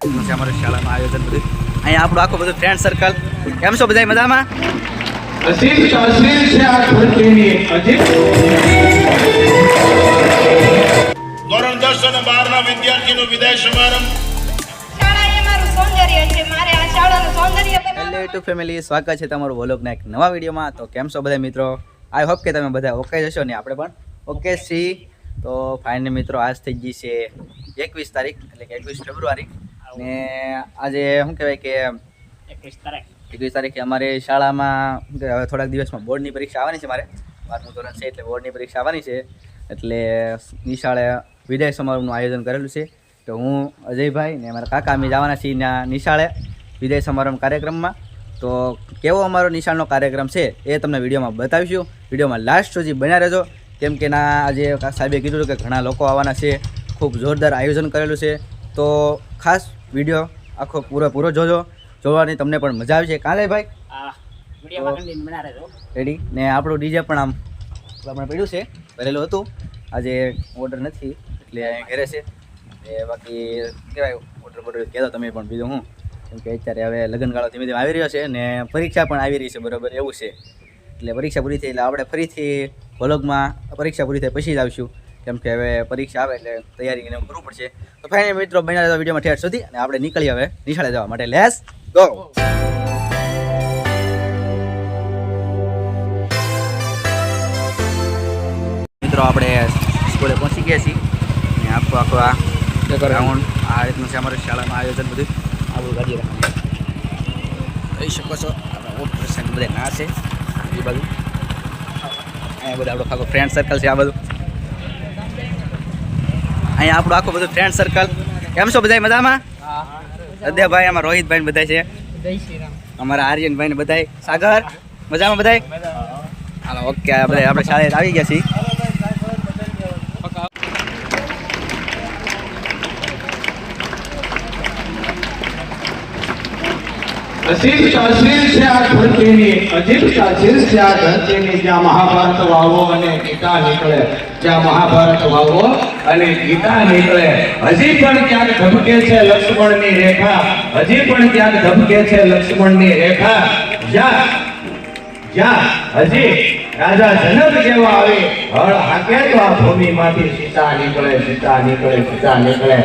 નું છે અમારી શાળામાં આયોજન બધું? અહીંયા આપણું આખું બધું ફ્રેન્ડ સર્કલ કેમ છો બધા મજામાં? ધોરણ દસ અને બાર ના વિદ્યાર્થીનો વિદાય સમારંભ. હેલો ફેમિલી સ્વાગત છે તમારું વલોગના એક નવા વિડીયોમાં. તો કેમ છો બધા મિત્રો? આઈ હોપ કે તમે બધા ઓકે જશો ને આપણે પણ ઓકે સી તો ફાઇનલી મિત્રો આજ થઈ ગઈ છે એકવીસ તારીખ એટલે કે એકવીસ ફેબ્રુઆરી. ને આજે શું કહેવાય કે એકવીસ તારીખ. એકવીસ તારીખે અમારે શાળામાં હવે થોડાક દિવસમાં બોર્ડની પરીક્ષા આવવાની છે મારે. બારમું ધોરણ છે એટલે બોર્ડની પરીક્ષા આવવાની છે. એટલે નિશાળે વિદાય સમારોહનું આયોજન કરેલું છે. તો હું અજયભાઈ ને મારા કાકા અમે જવાના છીએ નિશાળે વિદાય સમારંભ કાર્યક્રમમાં. તો કેવો અમારો નિશાળનો કાર્યક્રમ છે એ તમને વિડીયોમાં બતાવીશું. વિડીયોમાં લાસ્ટ સુધી બન્યા રહેજો. કેમ કે ના આજે સાહેબે કીધું કે ઘણા લોકો આવવાના છે. ખૂબ જોરદાર આયોજન કરેલું છે. તો ખાસ વીડિયો આખો પૂરો પૂરો જોજો. જોવાની તમને પણ મજા આવી છે કાલે ભાઈ? રેડી ને આપણું ડીજે પણ આમ આપણે પડ્યું છે. ભરેલું હતું. આજે ઓર્ડર નથી એટલે અહીંયા ઘરે છે. એ બાકી કહેવાય ઓર્ડર બોર્ડર કહેતો તમે પણ બીજું હું. કેમ કે અત્યારે હવે લગ્નગાળો ધીમે ધીમે આવી રહ્યો છે ને પરીક્ષા પણ આવી રહી છે બરાબર એવું છે. એટલે પરીક્ષા પૂરી થઈ એટલે આપણે ફરીથી વ્લોગમાં પરીક્ષા પૂરી થઈ પછી જ આવશું. કેમ કે હવે પરીક્ષા આવે એટલે તૈયારી એને કરવું પડશે. તો ફાઇનલ મિત્રો બન્યા રહેજો વિડીયોમાં ઠેર સુધી અને આપણે નીકળીએ હવે નિશાળે જવા માટે. લેસ ગો મિત્રો આપણે સ્કૂલે પહોંચી ગયા છીએ અને આખું આખું આ ગ્રાઉન્ડ આ રીતનું છે અમારી શાળામાં આયોજન બધું. આવું ગાડી રાખવાનું કહી શકો છો આપણા ઓટ પ્રસંગ બધા ના છે. એ બાજુ. અહીંયા બધા આપણો આખો ફ્રેન્ડ સર્કલ છે આ બધું અહીંયા આપણું આખું બધું ફ્રેન્ડ સર્કલ કેમ છો બધા મજામાં? અદ્યાભાઈ અમારા રોહિતભાઈ બધા છે. અમારા આર્યનભાઈ ને બધા સાગર, મજામાં બધા હાલો ઓકે બધા આપણે શાળે આવી ગયા છીએ. મહાભારત વાવો અને ગીતા નીકળે. જ્યાં મહાભારત વાવો અને ગીતા નીકળે. હજી પણ ક્યાંક ધબકે છે લક્ષ્મણની રેખા. હજી પણ ક્યાંક ધબકે છે લક્ષ્મણની રેખા. જા. જા. હજી રાજા જનક જેવા આવે. હળ હાકે તો આ ભૂમિમાંથી સીતા નીકળે સીતા નીકળે સીતા નીકળે.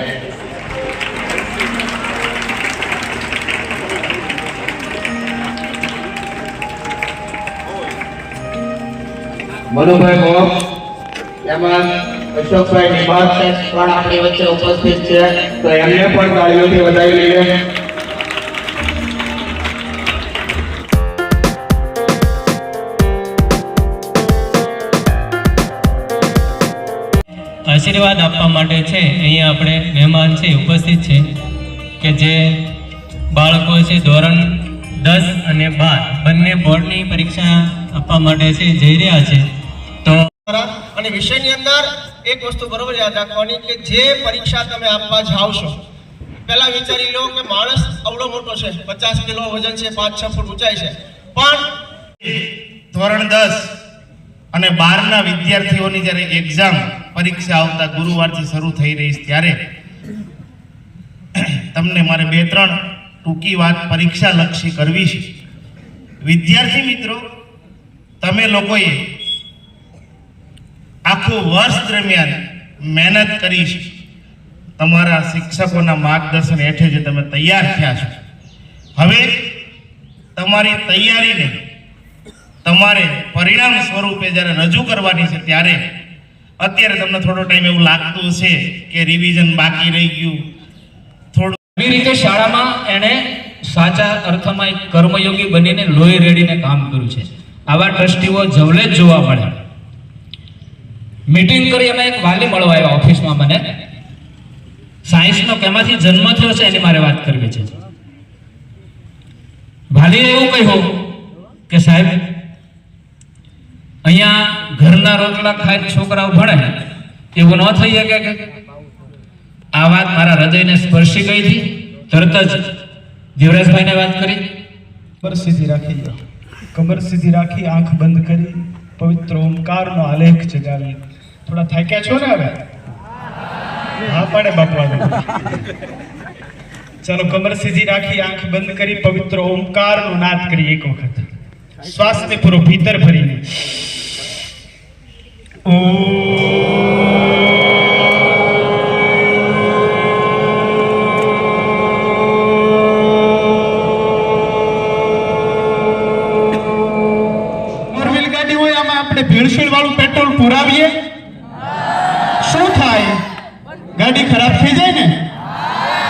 મનુભાઈ મોહ એમાં અશોકભાઈ નિભાર પણ આપણી વચ્ચે ઉપસ્થિત છે. તો એમને પણ તાળીઓથી વધાવી લઈએ. આશીર્વાદ આપવા માટે છે અહીંયા આપણે મહેમાન છે ઉપસ્થિત છે કે જે બાળકો છે ધોરણ દસ અને બાર બંને બોર્ડની પરીક્ષા આપવા માટે છે જઈ રહ્યા છે. તો અને વિષયની અંદર એક વસ્તુ બરોબર યાદ રાખવાની કે જે પરીક્ષા તમે આપવા જાઓ છો પહેલા વિચારી લો કે માણસ અવડો મોટો છે, પચાસ કિલો વજન છે, પાંચ, છ ફૂટ ઊંચાઈ છે. પણ ધોરણ દસ અને બાર ના વિદ્યાર્થીઓની જ્યારે એક્ઝામ પરીક્ષા આવતા ગુરુવારથી શરૂ થઈ રહી ત્યારે, તમને મારે બે, ત્રણ ટૂંકી વાત પરીક્ષા લક્ષી કરવી છે. વિદ્યાર્થી મિત્રો, તમે લોકોએ આખું વર્ષ દરમિયાન મહેનત કરી તમારા શિક્ષકોના માર્ગદર્શન હેઠળ જે તમે તૈયાર થયા છો. હવે તમારી તૈયારીને તમારે પરિણામ સ્વરૂપે જ્યારે રજૂ કરવાની છે ત્યારે અત્યારે તમને થોડો ટાઈમ એવું લાગતું છે કે રિવિઝન બાકી રહી ગયું. થોડું એવી રીતે શાળામાં એણે સાચા અર્થમાં એક કર્મયોગી બનીને લોહી રેડીને કામ કર્યું છે. આવા ટ્રસ્ટીઓ જવલે જ જોવા મળે. મીટિંગ કરી એમાં એક વાલી મળવા આવ્યા ઓફિસમાં મને. સાયન્સનો કેમાંથી જન્મ થયો છે એની મારે વાત કરવી છે. વાલીએ એવું કહ્યું કે સાહેબ, અહીંયા ઘરના રોટલા ખાય છોકરાઓ ભણે. એવું ન થઈ શકે કે? આ વાત મારા હૃદયને સ્પર્શી ગઈ હતી. તરત જ દેવરાજભાઈને વાત કરી. કમર સીધી રાખી કમર સીધી રાખી, આંખ બંધ કરી, પવિત્ર ઓમકારનો આલેખ જગાવી થોડા થાક્યા છો ને હવે? હા, પાડે બાપુ ચાલો કમર સીધી રાખી, આંખ બંધ કરી, પવિત્ર ઓમકારનો નાદ કરી એક વખત. શ્વાસને પૂરો ભીતર ભરીને. ફોર ગાડી હોય, આમાં આપણે ભીડશીડ વાળું પેટ્રોલ પુરાવીએ. થાય, ગાડી ખરાબ થઈ જાય ને,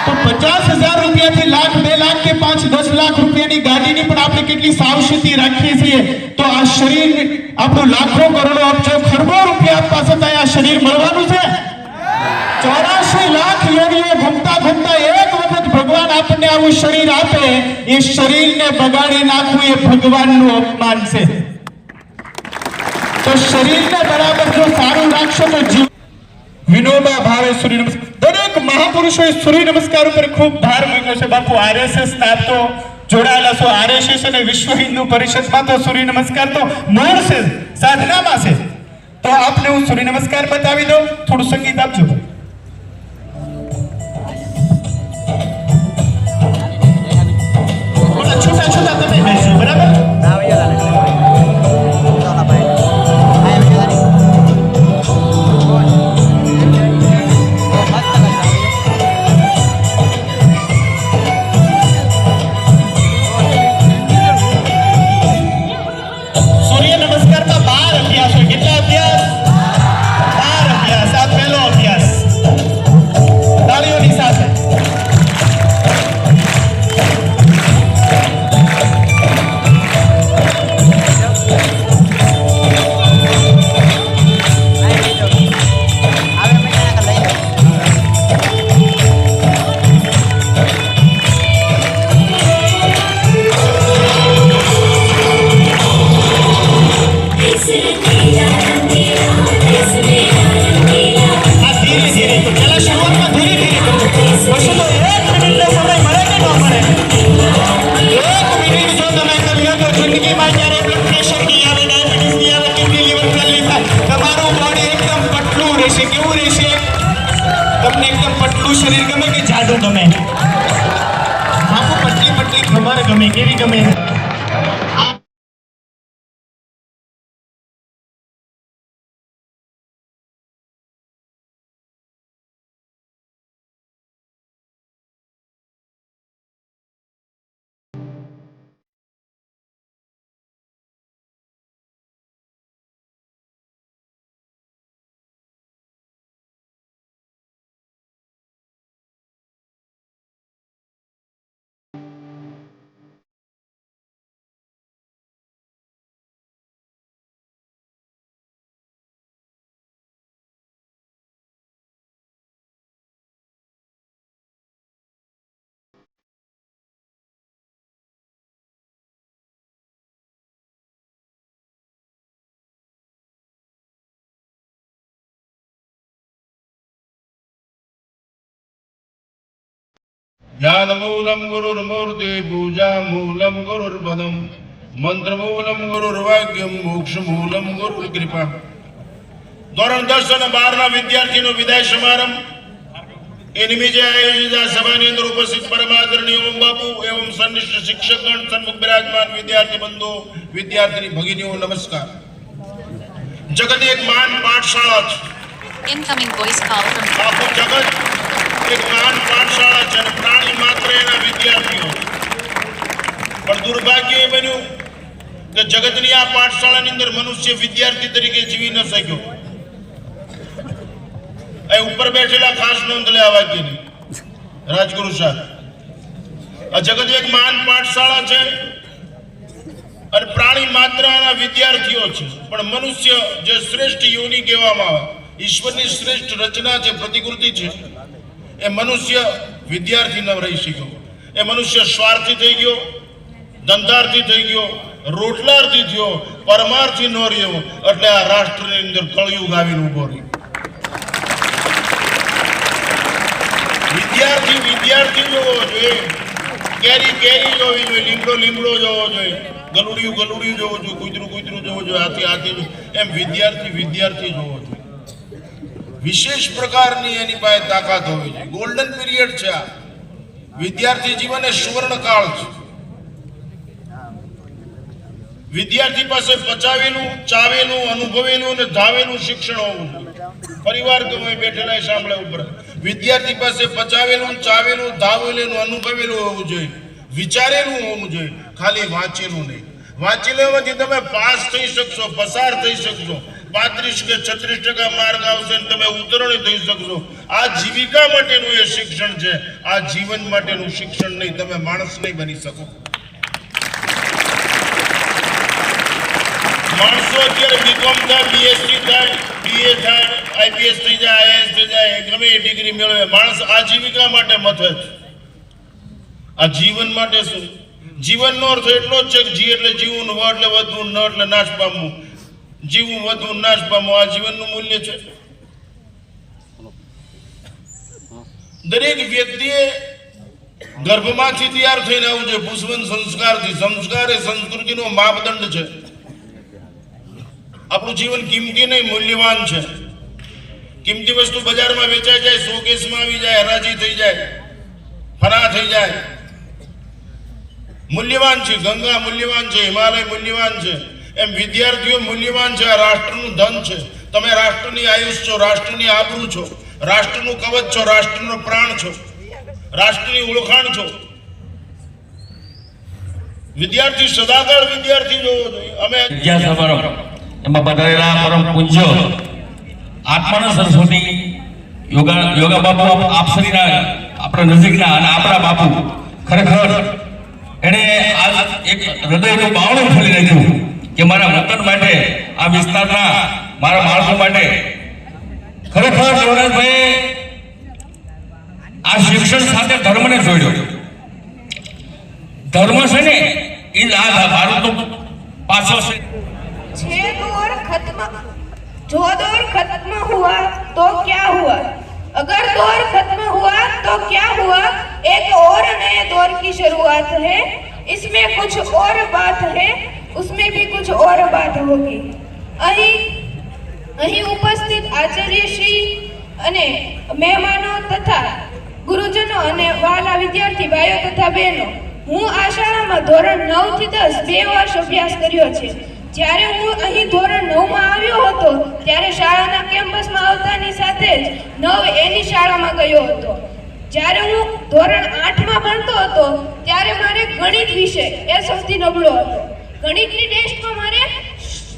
તો પચાસ હજાર રૂપિયાથી લાખ, બે લાખ કે પાંચ, દસ લાખ રૂપિયાની ગાડીની પણ આપણે કેટલી સાવચેતી રાખીએ છીએ. તો આ શરીર, આપણું લાખો કરોડો અબજો ખરબો રૂપિયા આપવા છતાં આ શરીર મળવાનું છે. ચોરાશી લાખ યોગીઓ ઘૂમતા ઘૂમતા એક વખત ભગવાન આપણને આવું શરીર આપે, એ શરીરને બગાડી નાખવું એ ભગવાનનું અપમાન છે. તો શરીરને બરાબર જો સારું રાખશો તો જીવ વિનોબા ભાવે સૂર્ય નમસ્કાર. દરેક મહાપુરુષોએ સૂર્ય નમસ્કાર ઉપર ખૂબ ભાર મૂક્યો છે. બાપુ આરએસએસ ના તો જોડાયેલા છો. આરએસએસ અને વિશ્વ હિન્દુ પરિષદમાં તો સૂર્ય નમસ્કાર તો મૂળ છે, સાધનામાં છે. તો આપને હું સૂર્ય નમસ્કાર બતાવી દઉં. થોડું સંગીત આપજો થોડા છૂટા છૂટા તમે. બેસો બરાબર? kami, kiri kami. ज्ञानमूलं गुरुर्मूर्ति पूजामूलं गुरुर्पदम् મંત્રમૂલમ ગુરુર્વાક્યમ મોક્ષમૂલમ ગુરુકૃપા ધોરણ દસ અને બારના વિદ્યાર્થીનો વિદાય સમારંભ એ નિમિત્તે આયોજિત આ સભાની અંદર ઉપસ્થિત પરમાદરણીય ઓમ બાપુ એવં સનિષ્ઠ શિક્ષકગણ સન્મુખ બિરાજમાન વિદ્યાર્થી બંધુ વિદ્યાર્થી ભગીનીઓ નમસ્કાર જગત એક માન પાઠશાળા છે Incoming voice call from આખું જગત એક મહાન પાઠશાળા છે પ્રાણી માત્ર એના વિદ્યાર્થીઓ. પણ દુર્ભાગ્ય એ બન્યું કે જગતની આ પાઠશાળાની અંદર મનુષ્ય વિદ્યાર્થી તરીકે જીવી ન શક્યો. એ ઉપર બેઠેલા ખાસ નોંધ આ વાક્યની રાજગુરુ આ જગત એક મહાન પાઠશાળા છે અને પ્રાણી માત્ર આના વિદ્યાર્થીઓ છે. પણ મનુષ્ય જે શ્રેષ્ઠ યોની કહેવામાં આવે, ઈશ્વરની શ્રેષ્ઠ રચના છે, પ્રતિકૃતિ છે એ મનુષ્ય વિદ્યાર્થી ન રહી શક્યો. એ મનુષ્ય સ્વાર્થી થઈ ગયો, ધંધાર્થી થઈ ગયો, રોટલાર્થી થયો, પરમાર્થી ન રહ્યો, એટલે આ રાષ્ટ્રની અંદર કળયુગ આવીને ઊભો રહ્યો. વિદ્યાર્થી વિદ્યાર્થી જોવો જોઈએ. કેરી કેરી જોવી જોઈએ, લીમડો લીમડો જોવો જોઈએ. ગલુડિયું ગલુડિયું જોવું જોઈએ, કૂતરું કૂતરું જોવું જોઈએ હાથી હાથી. એમ વિદ્યાર્થી વિદ્યાર્થી જોવો જોઈએ. વિશેષ પ્રકારની એની પાસે તાકાત હોવી જોઈએ. ગોલ્ડન પીરિયડ છે આ. વિદ્યાર્થી જીવન એ સુવર્ણકાળ છે. વિદ્યાર્થી પાસે પચાવેલું, ચાવેલું, અનુભવેલું અને ધાવેલું શિક્ષણ હોવું જોઈએ. પરિવાર તમે બેઠેલા એ સાંભળે ઉપર વિદ્યાર્થી પાસે પચાવેલું, ચાવેલું, ધાવેલું, અનુભવેલું હોવું જોઈએ. વિચારેલું હોવું જોઈએ. ખાલી વાંચેલું નહીં. વાંચેલામાંથી તમે પાસ થઈ શકશો, પસાર થઈ શકશો. પાંત્રીસ કે છત્રીસ ટકા માર્ક આવશે તમે ઉતરણી થઈ શકશો. આ જીવિકા માટેનું એ શિક્ષણ છે. આ જીવન માટેનું શિક્ષણ નહીં, તમે માણસ નહીં બની શકો. માણસો અત્યારે બીકોમ થાય બીએસસી થાય બીએ થાય આઈપીએસ થઈ જાય આઈએસ થઈ જાય ગમે એ ડિગ્રી મેળવે. માણસ આજીવિકા માટે મથે છે આ જીવન માટે શું? જીવનનો અર્થ એટલો જ છે કે જી એટલે જીવન વ એટલે વધવું ન એટલે નાશ પામવું. જીવવું વધુ નાશ પામો આ જીવનનું મૂલ્ય છે. દરેક વ્યક્તિએ ગર્ભમાંથી તૈયાર થઈને આવું છે. પુષ્પન સંસ્કારથી. સંસ્કાર એ સંસ્કૃતિનો માપદંડ છે. આપણું જીવન કિંમતી નહીં, મૂલ્યવાન છે. કિંમતી વસ્તુ બજારમાં વેચાઈ જાય, શોકેસમાં આવી જાય, હરાજી થઈ જાય ફના થઈ જાય. મૂલ્યવાન છે. ગંગા મૂલ્યવાન છે. હિમાલય મૂલ્યવાન છે. એમ વિદ્યાર્થીઓ મૂલ્યવાન છે, આ રાષ્ટ્રનું ધન છે. તમે રાષ્ટ્રની આયુષ છો, રાષ્ટ્રની આબરૂ છો. રાષ્ટ્રનું કવચ છો, રાષ્ટ્રનો પ્રાણ છો. રાષ્ટ્રની ઓળખાણ છો. વિદ્યાર્થી, સદાકાળ વિદ્યાર્થી જોવો જોઈએ. અમે એમાં પધારેલા પરમ પૂજ્ય આત્માના સરસ્વતી, યોગા યોગા બાપુ, આપ શ્રીના આપણા નજીકના અને આપણા બાપુ, ખરેખર એને આ એક હૃદયનું બાવણું ખોલી નાખ્યું. કે મારા વતન માટે આ વિસ્તારના મારા બાળકો માટે ખરેખર શિવરાજભાઈ આ શિક્ષણ સાથે ધર્મને જોડ્યો ધર્મ છે ને એ જ આ ભારતનો પાછો છે छह दौर खत्म जो दौर खत्म हुआ तो क्या हुआ अगर दौर खत्म हुआ तो क्या हुआ एक और नए दौर की शुरुआत है इसमें कुछ और અહીં અહીં ઉપસ્થિત આચાર્ય શ્રી અને મહેમાનો તથા ગુરુજનો અને વાલા વિદ્યાર્થી ભાઈઓ તથા બહેનો, હું આ શાળામાં ધોરણ નવ દસ બે વર્ષ અભ્યાસ કર્યો છે. જ્યારે હું અહીં ધોરણ નવમાં આવ્યો હતો, ત્યારે શાળાના કેમ્પસમાં આવતાની સાથે જ નવ એની શાળામાં ગયો હતો. જ્યારે હું ધોરણ આઠમાં ભણતો હતો, ત્યારે મારે ગણિત વિષય એ સૌથી નબળો હતો. ગણિતની ટેસ્ટમાં મારે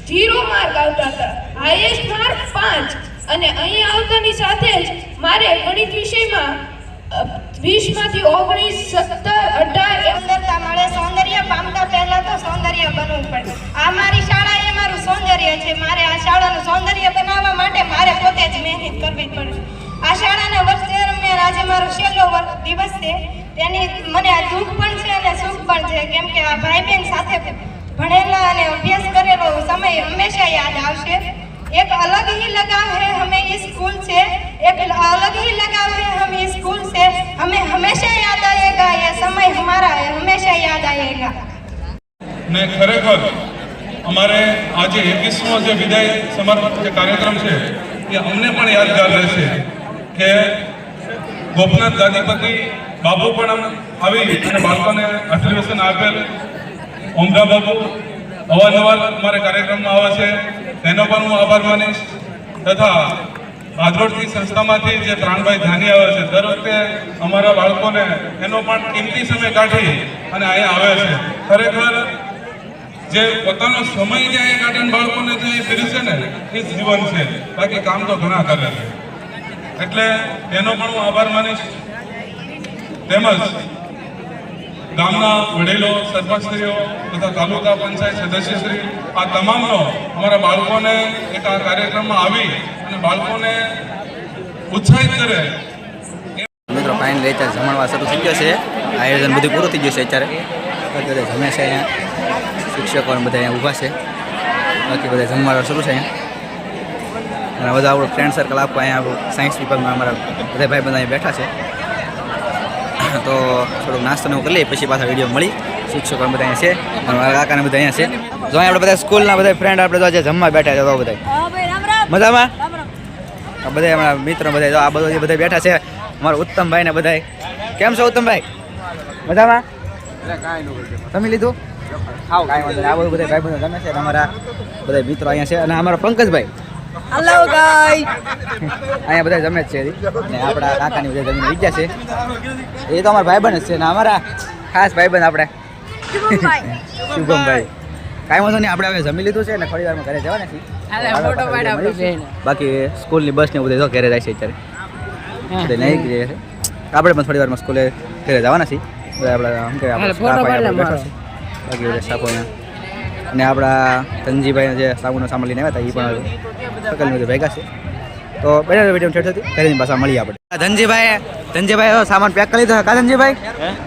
ઝીરો માર્ક આવતા હતા. હાઈએસ્ટ માર્ક પાંચ. અને અહીં આવતાની સાથે જ મારે ગણિત વિષયમાં વીસમાંથી ઓગણીસ, સત્તર, અઢાર સુંદરતા મળે, સૌંદર્ય પામતા પહેલા તો સૌંદર્ય બનવું પડે. આ મારી શાળા એ મારું સૌંદર્ય છે. મારે આ શાળાનું સૌંદર્ય બનાવવા માટે મારે પોતે જ મહેનત કરવી પડે આ શાળાના વર્ષ દરમિયાન આજે મારો છેલ્લો દિવસ છે. તેની મને આ દુઃખ પણ છે અને સુખ પણ છે. કેમ કે આ ભાઈ બહેન સાથે ભણેલા અને અભ્યાસ કરેલો સમય હંમેશા યાદ આવશે एक अलग ही लगाव है हमें इस स्कूल से एक अलग ही लगाव है हमें इस स्कूल से हमें हमेशा याद आएगा ये समय हमारा है हमेशा याद आएगा ને ખરેખર અમારે આજે એકવીસમો જે વિદાય સમારોહ જે કાર્યક્રમ છે એ અમને પણ યાદગાર રહેશે કે ગોપનાથ ગાદીપતિ બાપુ પણ આમ આવી અને બાળકોને આશીર્વચન આપેલ ઓમરા બાબુ, અવારનવાર મારા કાર્યક્રમમાં આવે છે. તેનો પણ હું આભાર માનીશ. તથા ભાદરોડની સંસ્થામાંથી જે પ્રાણભાઈ ધાની આવે છે, દર વખતે અમારા બાળકોને એનો પણ કિંમતી સમય કાઢી અને અહીંયા આવે છે. ખરેખર જે પોતાનો સમય જે અહીંયા કાઢીને બાળકોને જે છે ને, એ જીવન છે. બાકી કામ તો ઘણા કરે છે. એટલે એનો પણ હું આભાર માનીશ. તેમજ ગામના વડેલો, સરપંચશ્રીઓ તથા તાલુકા પંચાયત સદસ્યશ્રી, આ તમામનો અમારા બાળકોને એક આ કાર્યક્રમમાં આવી અને બાળકોને ઉત્સાહિત કરે. મિત્રો, ફાઇનલી અત્યારે જમણવાર શરૂ થઈ ગયો છે. આયોજન બધું પૂરું થઈ ગયું છે અત્યારે. અત્યારે જમે છે અહીંયા. શિક્ષકો બધા અહીંયા ઊભા છે. બાકી બધા જમવાનું શરૂ છે અહીંયા. અને બધા આપણું ફ્રેન્ડ સર્કલ આપવા અહીંયા આપણું સાયન્સ વિભાગમાં અમારા બધા ભાઈ બધા અહીંયા બેઠા છે. તો થોડુંક નાસ્તો ને એવું કરી લઈએ પછી પાછા વીડિયો મળી. શિક્ષકો બધા અહીંયા છે અને મારા કાકાને બધા અહીંયા છે. જો આપણે બધા સ્કૂલના બધા ફ્રેન્ડ આપણે તો આજે જમવા બેઠા છે તો બધા. મજામાં? આ બધા અમારા મિત્રો બધા તો આ બધા જે બધા બેઠા છે અમારા ઉત્તમભાઈ ને બધા કેમ છો ઉત્તમભાઈ? મજામાં? તમે લીધું. આ બધું બધા ભાઈ બધા ગમે છે અમારા બધા મિત્રો અહીંયા છે અને અમારા પંકજભાઈ. હલો ગાઈ અહીંયા બધા જમે જ છે ને અને આપણા કાકાની બધા જમીન વિદ્યા છે. એ તો અમારા ભાઈબંધ જ છે ને અમારા ખાસ ભાઈબંધ આપણે. શુભમભાઈ. કાંઈ વાંધો નહીં આપણે હવે જમી લીધું છે ને થોડી વારમાં ઘરે જવાના છીએ. બાકી સ્કૂલની બસ ને બધું તો ઘરે જાય છે અત્યારે. નહીં જઈએ છે. આપણે પણ થોડી વારમાં સ્કૂલે ઘરે જવાના છીએ. આપણે બાકી સાપોને. અને આપણા ધનજીભાઈ જે સાબુનો સામાન લઈને આવ્યા હતા એ પણ સકલ ભેગા છે. તો બેટર વીડિયો છેડ હતી. ઘરે પાછા મળીએ આપણે. ધનજીભાઈ ધનજીભાઈ સામાન પેક કરી લીધો કા ધનજીભાઈ?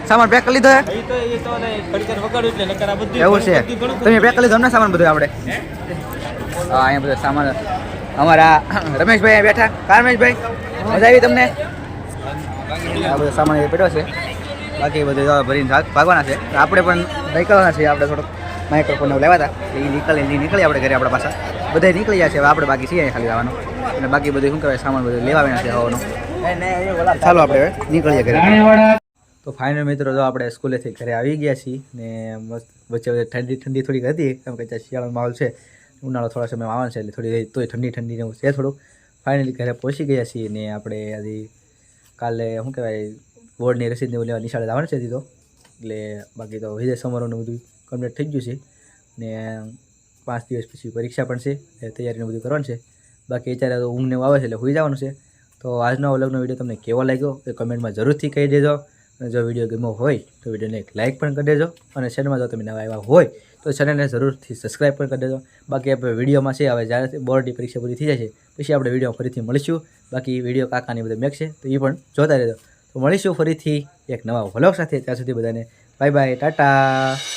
સામાન પેક કરી લીધો એવું છે. તમે પેક કરી લીધો અમને સામાન બધું આપણે? અહીંયા બધું સામાન. અમારા રમેશભાઈ બેઠા. કા રમેશભાઈ? મજા આવી તમને? આ બધો સામાન એ પડ્યો છે. બાકી બધું ભરીને ભાગવાના છે. આપણે પણ નીકળવાના છીએ આપણે થોડોક. માઇક્રોફોન લેવા હતા. એ નીકળી નીકળી આપણે ઘરે આપણા પાછા. બધા નીકળી જાય છે હવે આપણે બાકી છીએ ખાલી આવવાનું અને બાકી બધું શું કહેવાય સામાન બધું લેવા આવ્યા છે હવાનું. ચાલો આપણે નીકળીએ ઘરે. તો ફાઇનલ મિત્રો જો આપણે સ્કૂલેથી ઘરે આવી ગયા છીએ ને મસ્ત વચ્ચે વચ્ચે ઠંડી ઠંડી થોડીક હતી. કેમ કે ત્યાં શિયાળાનો માહોલ છે ઉનાળો થોડા સમય આવવાનો છે એટલે થોડી તોય ઠંડી ઠંડી ને એવું છે થોડુંક. ફાઇનલી ઘરે પહોંચી ગયા છીએ ને આપણે હજી કાલે શું કહેવાય બોર્ડની રસીદને એવું લેવા નિશાળે આવવાનું છે તો. એટલે બાકી તો વિજય સમારોહનું બધું કમ્પ્લીટ થઈ ગયું છે ને પાંચ દિવસ પછી પરીક્ષા પણ છે એ તૈયારીને બધું કરવાનું છે. બાકી અત્યારે તો ઊંઘને એવું આવે છે એટલે હોઈ જવાનું છે. તો આજનો અલગનો વીડિયો તમને કેવો લાગ્યો એ કમેન્ટમાં જરૂરથી કહી દેજો. અને જો વીડિયો ગમ્યો હોય તો વિડીયોને એક લાઇક પણ કરી દેજો. અને ચેનલમાં જો તમે નવા આવ્યા હોય તો ચેનલને જરૂરથી સબસ્ક્રાઈબ પણ કરી દેજો. બાકી આપણે વિડીયોમાં છે, હવે જ્યારે બોર્ડની પરીક્ષા પૂરી થઈ જાય છે, પછી આપણે વીડિયો ફરીથી મળીશું. બાકી વીડિયો કાકાની બધા મેક છે, તો એ પણ જોતા રહેજો. તો મળીશું ફરીથી એક નવા વ્લોગ સાથે. ત્યાં સુધી બધાને બાય બાય, ટાટા.